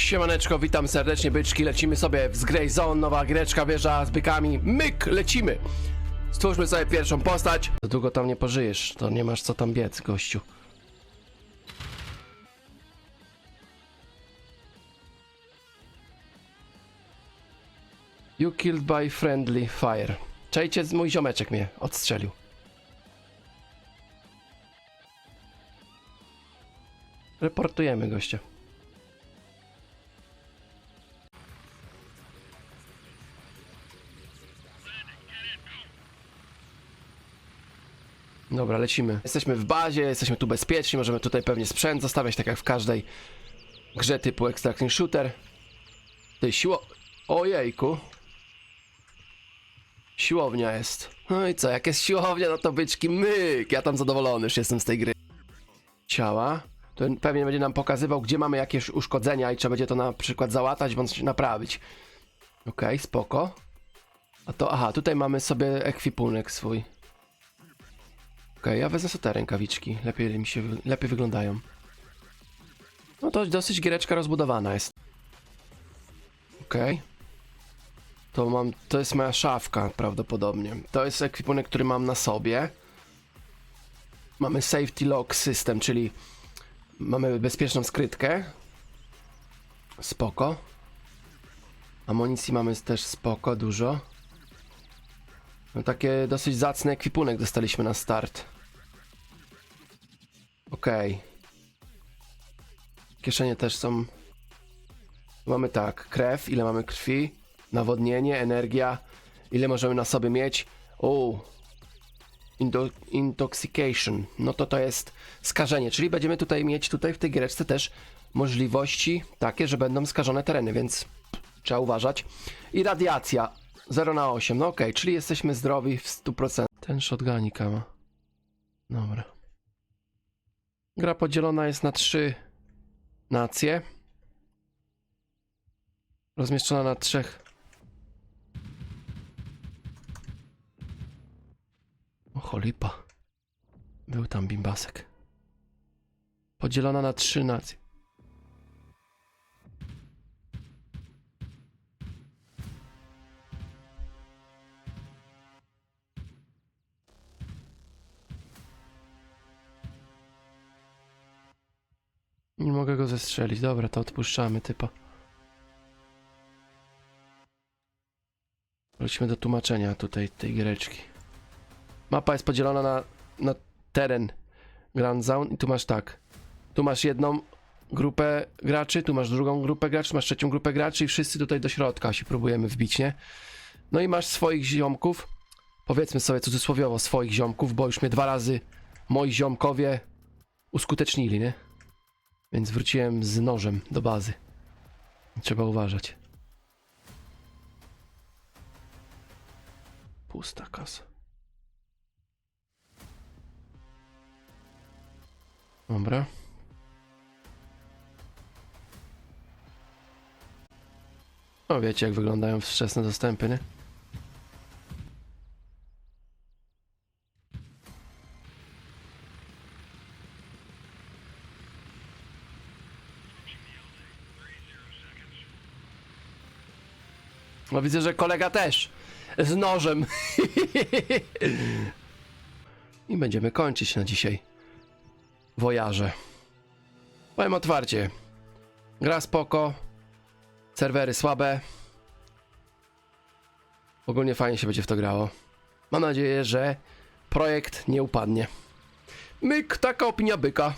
Siemaneczko, witam serdecznie byczki, lecimy sobie w Grey Zone, nowa giereczka wieża z bykami, myk, lecimy! Stwórzmy sobie pierwszą postać. Za długo tam nie pożyjesz, to nie masz co tam biec, gościu. You killed by friendly fire. Czajcie, mój ziomeczek mnie odstrzelił. Reportujemy gościa. Dobra, lecimy. Jesteśmy w bazie, jesteśmy tu bezpieczni, możemy tutaj pewnie sprzęt zostawiać, tak jak w każdej grze typu Extraction Shooter. Ty siło... Ojejku. Siłownia jest. No i co, jak jest siłownia, no to byczki myk. Ja tam zadowolony już jestem z tej gry. Ciała. To pewnie będzie nam pokazywał, gdzie mamy jakieś uszkodzenia i trzeba będzie to na przykład załatać bądź naprawić. Okej, spoko. A to, aha, tutaj mamy sobie ekwipunek swój. Okej, ja wezmę te rękawiczki. Lepiej mi się, lepiej wyglądają. No to dosyć giereczka rozbudowana jest. Okej. To mam, to jest moja szafka prawdopodobnie. To jest ekwipunek, który mam na sobie. Mamy safety lock system, czyli mamy bezpieczną skrytkę. Spoko. Amunicji mamy też spoko, dużo. No takie dosyć zacny ekwipunek dostaliśmy na start. Okej. Kieszenie też są. Mamy tak, krew, ile mamy krwi, nawodnienie, energia, ile możemy na sobie mieć. O, Indo intoxication. No to to jest skażenie, czyli będziemy tutaj mieć tutaj w tej giereczce też możliwości takie, że będą skażone tereny, więc trzeba uważać. I radiacja 0 na 8. No okej, czyli jesteśmy zdrowi w 100%. Ten shotgunika ma. Dobra. Gra podzielona jest na trzy nacje. Rozmieszczona na trzech. O cholipa. Był tam bimbasek. Podzielona na trzy nacje. Nie mogę go zestrzelić. Dobra, to odpuszczamy typa. Wróćmy do tłumaczenia tutaj tej giereczki. Mapa jest podzielona na, na teren Grand Zone i tu masz tak. Tu masz jedną grupę graczy, tu masz drugą grupę graczy, masz trzecią grupę graczy i wszyscy tutaj do środka się próbujemy wbić, nie? No i masz swoich ziomków, powiedzmy sobie cudzysłowiowo swoich ziomków, bo już mnie dwa razy moi ziomkowie uskutecznili, nie? Więc wróciłem z nożem do bazy. Trzeba uważać. Pusta kasa. Dobra. No wiecie jak wyglądają wczesne dostępy, nie? No widzę, że kolega też. Z nożem. I będziemy kończyć na dzisiaj. Wojarze. Powiem otwarcie. Gra spoko. Serwery słabe. Ogólnie fajnie się będzie w to grało. Mam nadzieję, że projekt nie upadnie. Myk, taka opinia byka.